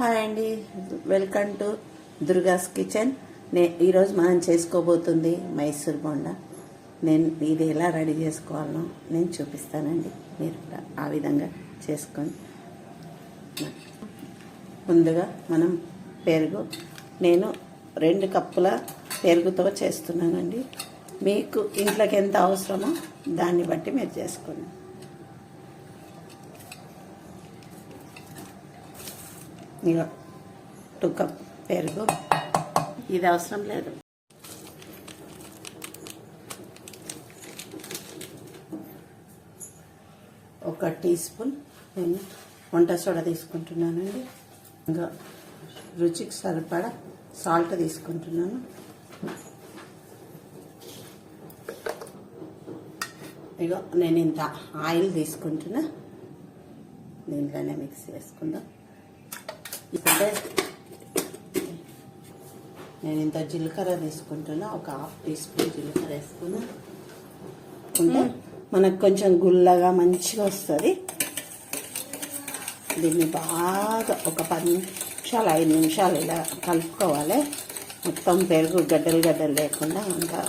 Hi అండి. Welcome to Durga's kitchen. నే ఈరోజు మనం చేసుకోబోతుంది మైసూర్ బోండా. నేను ఇది ఎలా రెడీ చేసుకోవాలో నేను చూపిస్తానండి. మీరు కూడా ఆ విధంగా చేసుకొని. ముందుగా మనం పెరుగు. నేను రెండు కప్పుల పెరుగుతో చేస్తున్నానండి. మీకు ఇంట్లోకి ఎంత అవసరమో దాన్ని బట్టి మీరు చేసుకోండి. ఇక టూ కప్ పెరుగు. ఇది అవసరం లేదు. ఒక టీ స్పూన్ నేను వంట సోడా తీసుకుంటున్నానండి ఇంకా రుచికి సరిపడా సాల్ట్ తీసుకుంటున్నాను. ఇగో నేను ఇంత ఆయిల్ తీసుకుంటున్నా. దీంట్లోనే మిక్స్ చేసుకుందాం. ఇప్పుడే నేను ఇంత జీలకర్ర తీసుకుంటున్నా ఒక హాఫ్ టీ స్పూన్ జీలకర్ర వేసుకున్నా. ఉంటే మనకు కొంచెం గుల్లగా మంచిగా వస్తుంది. దీన్ని బాగా ఒక పది నిమిషాలు ఐదు నిమిషాలు ఇలా కలుపుకోవాలి. మొత్తం పెరుగు గడ్డలు గడ్డలు లేకుండా అంతా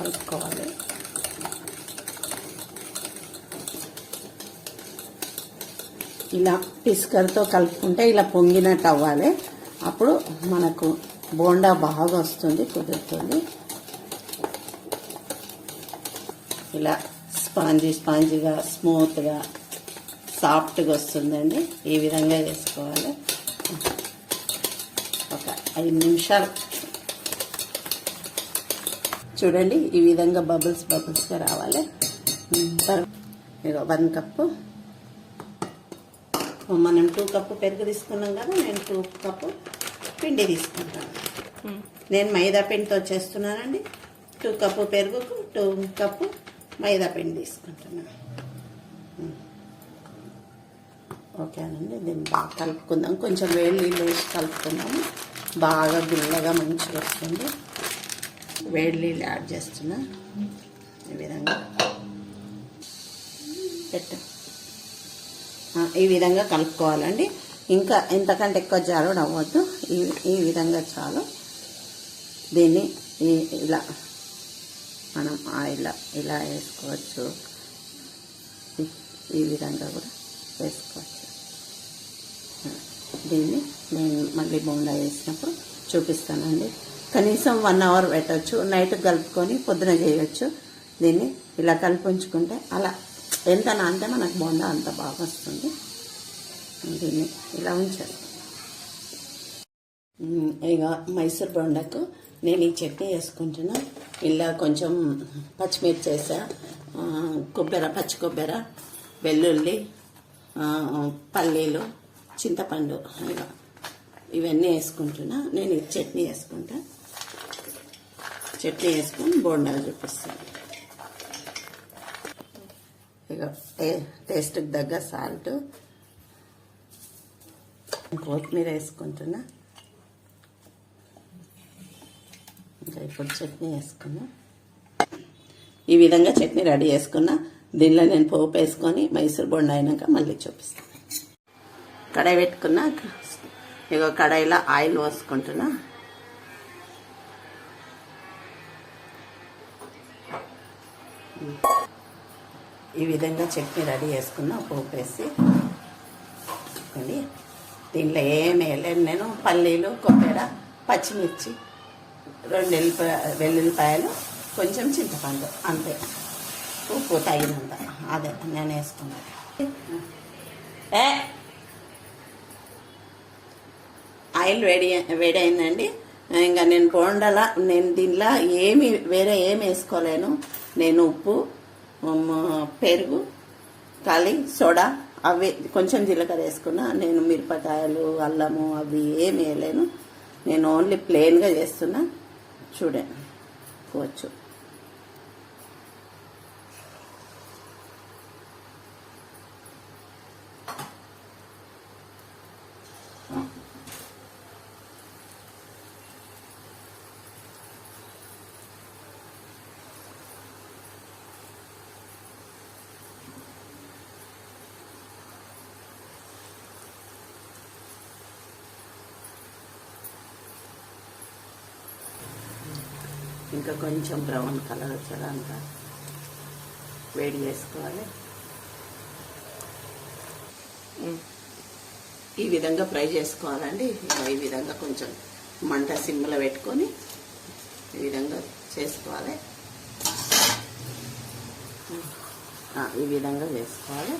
కలుపుకోవాలి. ఇలా పిస్కర్తో కలుపుకుంటే ఇలా పొంగినట్టు అవ్వాలి. అప్పుడు మనకు బోండా బాగా వస్తుంది కుదురుతుంది. ఇలా స్పాంజీ స్పాంజీగా స్మూత్గా సాఫ్ట్గా వస్తుందండి. ఈ విధంగా చేసుకోవాలి. ఒక ఐదు నిమిషాలు. చూడండి ఈ విధంగా బబుల్స్ బబుల్స్గా రావాలి. తర్వాత ఇక వన్ కప్పు. మనం టూ కప్పు పెరుగు తీసుకున్నాం కదా నేను టూ కప్పు పిండి తీసుకుంటాను. నేను మైదా పిండితో చేస్తున్నానండి. టూ కప్పు పెరుగుకు టూ కప్పు మైదా పిండి తీసుకుంటున్నాను. ఓకేనండి దీన్ని బాగా కలుపుకుందాం. కొంచెం వేడి నీళ్ళు వేసి కలుపుకుందాము. బాగా గుల్లగా మంచిగా వస్తుంది. వేడి నీళ్ళు యాడ్ చేస్తున్నా. ఈ విధంగా పెట్టు. ఈ విధంగా కలుపుకోవాలండి. ఇంకా ఇంతకంటే ఎక్కువ జారుడు అవ్వద్దు. ఈ ఈ విధంగా చాలు. దీన్ని ఈ ఇలా మనం ఆయిల్ ఇలా వేసుకోవచ్చు. ఈ- విధంగా కూడా వేసుకోవచ్చు. దీన్ని నేను మళ్ళీ బోండా వేసినప్పుడు చూపిస్తానండి. కనీసం వన్ అవర్ పెట్టచ్చు. నైట్ కలుపుకొని పొద్దున చేయవచ్చు దీన్ని ఇలా కలిపి ఉంచుకుంటే అలా ఎంత నానితే మనకు బోండా అంత బాగా వస్తుంది. దీన్ని ఇలా ఉంచాలి ఇక మైసూర్ బొండకు నేను ఈ చట్నీ వేసుకుంటున్నా. ఇలా కొంచెం పచ్చిమిర్చి వేసా కొబ్బెర కొబ్బరి పచ్చి కొబ్బరి వెల్లుల్లి పల్లీలు చింతపండు ఇక ఇవన్నీ వేసుకుంటున్నా. నేను ఈ చట్నీ వేసుకుంటా. చట్నీ వేసుకొని బోండాలు చూపిస్తాను. ఇక టే- టేస్ట్కి తగ్గ సాల్ట్. కొత్తిమీర వేసుకుంటున్నా. ఇంకా ఇప్పుడు చట్నీ వేసుకున్నా. ఈ విధంగా చట్నీ రెడీ చేసుకున్నా. దీనిలో నేను పోపు వేసుకొని మైసూర్ బొండ అయినాక మళ్ళీ చూపిస్తాను కడాయి పెట్టుకున్నా. ఇగో కడాయిలో ఆయిల్ పోసుకుంటున్నా. ఈ విధంగా చట్నీ రెడీ చేసుకున్నా పోపు వేసి అండి దీంట్లో ఏం వేయలేదు నేను. పల్లీలు కొబ్బరి పచ్చిమిర్చి రెండు వెల్లిపాయ వెల్లుల్లిపాయలు కొంచెం చింతపండు అంతే. ఉప్పు తగినంత. అదే నేను వేసుకున్నాను ఏ ఆయిల్ వేడి వేడి అయిందండి ఇంకా నేను బోండలా నేను దీనిలో ఏమి వేరే ఏమి వేసుకోలేను. నేను ఉప్పు పెరుగు కాలి సోడా అవి కొంచెం జీలకర్ర వేసుకున్నా. నేను మిరపకాయలు అల్లము అవి ఏమి వేయలేను. నేను ఓన్లీ ప్లెయిన్గా చేస్తున్నా. చూడండి. పోవచ్చు. ఇంకా కొంచెం బ్రౌన్ కలర్ వచ్చేదాకా వేడి చేసుకోవాలి. ఈ విధంగా ఫ్రై చేసుకోవాలండి. ఈ విధంగా కొంచెం మంట సిమ్లో పెట్టుకొని ఈ విధంగా చేసుకోవాలి. ఈ విధంగా చేసుకోవాలి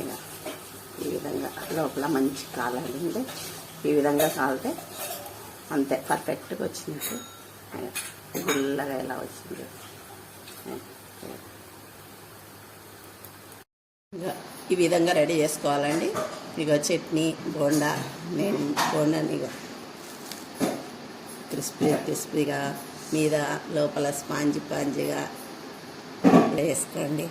ఇలా ఈ విధంగా లోపల మంచి కాలాలండి ఈ విధంగా కాలితే అంతే పర్ఫెక్ట్గా వచ్చినట్టు. గుల్లగా ఎలా వచ్చింది. ఈ విధంగా రెడీ చేసుకోవాలండి. ఇక చట్నీ బోండా నేను బోండాని ఇక క్రిస్పీ క్రిస్పీగా మీద లోపల స్పాంజి పాంజిగా వేసుకోండి.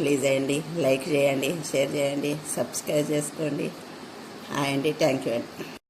ప్లీజ్ చేయండి లైక్ చేయండి షేర్ చేయండి సబ్స్క్రైబ్ చేసుకోండి. అండి థ్యాంక్ యూ అండి.